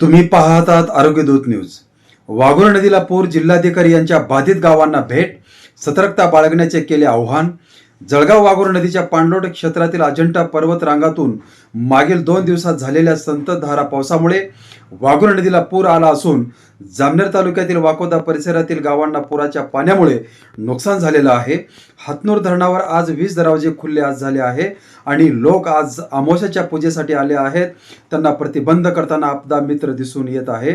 तुम्ही पाहतात आरोग्य दूत न्यूज. वाघोर नदीला पूर जिल्हाधिकारी यांच्या बाधित गावांना भेट सतर्कता बाळगण्याचे केले आव्हान जळगाव वाघोर नदीच्या पाणलोट क्षेत्रातील अजंठा पर्वत रांगातून मागील दोन दिवसात झालेल्या संततधारा पावसामुळे वाघोर नदीला पूर आला असून जामनेर तालुक्यातील वाकोदा परिसरातील गावांना पुराच्या पाण्यामुळे नुकसान झालेलं आहे. हातनूर धरणावर आज वीज दरवाजे खुल्ले आज झाले आहे आणि लोक आज अमावस्याच्या पूजेसाठी आले आहेत. त्यांना प्रतिबंध करताना आपदा मित्र दिसून येत आहे.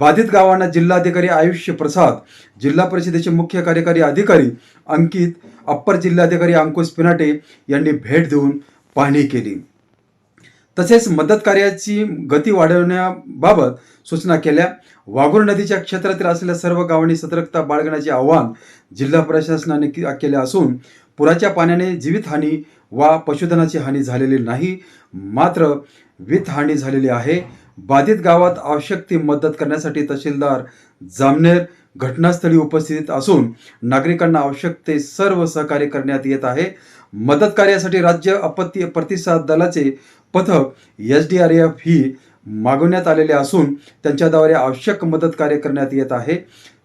बाधित गावांना जिल्हाधिकारी आयुष्य प्रसाद जिल्हा परिषदेचे मुख्य कार्यकारी अधिकारी अंकित अप्पर जिल्हाधिकारी अंकुश पिनाटे यांनी भेट देऊन पाहणी केली. तसेच मदत कार्याची गती वाढवण्याबाबत सूचना केल्या. वाघूर नदीच्या क्षेत्रातील असलेल्या सर्व गावांनी सतर्कता बाळगण्याचे आवाहन जिल्हा प्रशासनाने केले असून पुराच्या पाण्याने जीवितहानी वा पशुधनाची हानी झालेली नाही मात्र वित्तहानी झालेली आहे. बाधित गावात आवश्यक ती मदत करण्यासाठी तहसीलदार जामनेर घटनास्थळी उपस्थित असून नागरिकांना आवश्यक ते सर्व सहकार्य करण्यात येत आहे. मदत कार्यासाठी राज्य आपत्ती प्रतिसाद दलाचे पथक एस डी आर एफ ही मागवण्यात आलेले असून त्यांच्याद्वारे आवश्यक मदत कार्य करण्यात येत आहे.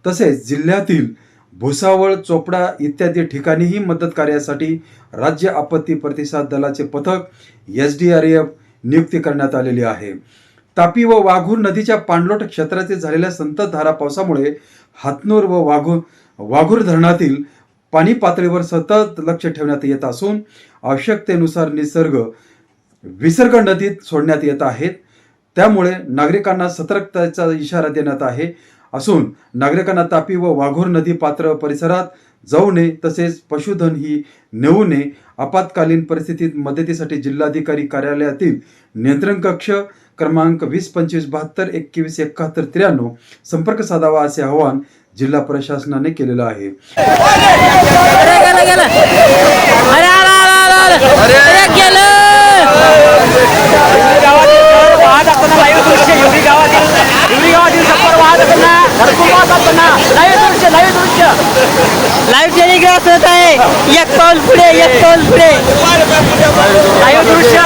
तसेच जिल्ह्यातील भुसावळ चोपडा इत्यादी ठिकाणीही मदत कार्यासाठी राज्य आपत्ती प्रतिसाद दलाचे पथक एस डी आर एफ नियुक्ती करण्यात आलेली आहे. तापी व वाघूर नदीच्या पाणलोट क्षेत्रातील झालेल्या संततधारा पावसामुळे हातनूर व वाघूर वाघूर धरणातील पाणी पातळीवर सतत लक्ष ठेवण्यात येत असून आवश्यकतेनुसार निसर्ग विसर्ग नदीत सोडण्यात येत आहेत. त्यामुळे नागरिकांना सतर्कतेचा इशारा देण्यात आहे असून नागरिकांना तापी व वाघोर नदी पात्र परिसरात जाऊ नये तसेच पशुधन ही नेऊ नये. आपत्कालीन परिस्थितीत मदतीसाठी जिल्हाधिकारी कार्यालयातील नियंत्रण कक्ष क्रमांक वीस, पंचवीस, बहत्तर, एकवीस, एकाहत्तर, त्र्याण्णव संपर्क साधावा असे आवाहन जिल्हा प्रशासनाने केलेलं आहे. टेलिग्राफ एक पाऊल पुढे, एक पाऊल पुढे. लाईव्ह दृश्य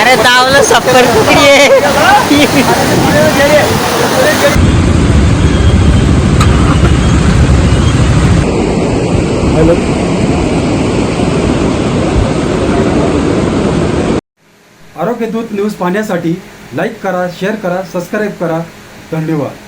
अरे दावलं सफर कुठली आहे? आरोग्य दूत न्यूज पाहण्यासाठी लाईक करा शेअर करा सबस्क्राईब करा. धन्यवाद.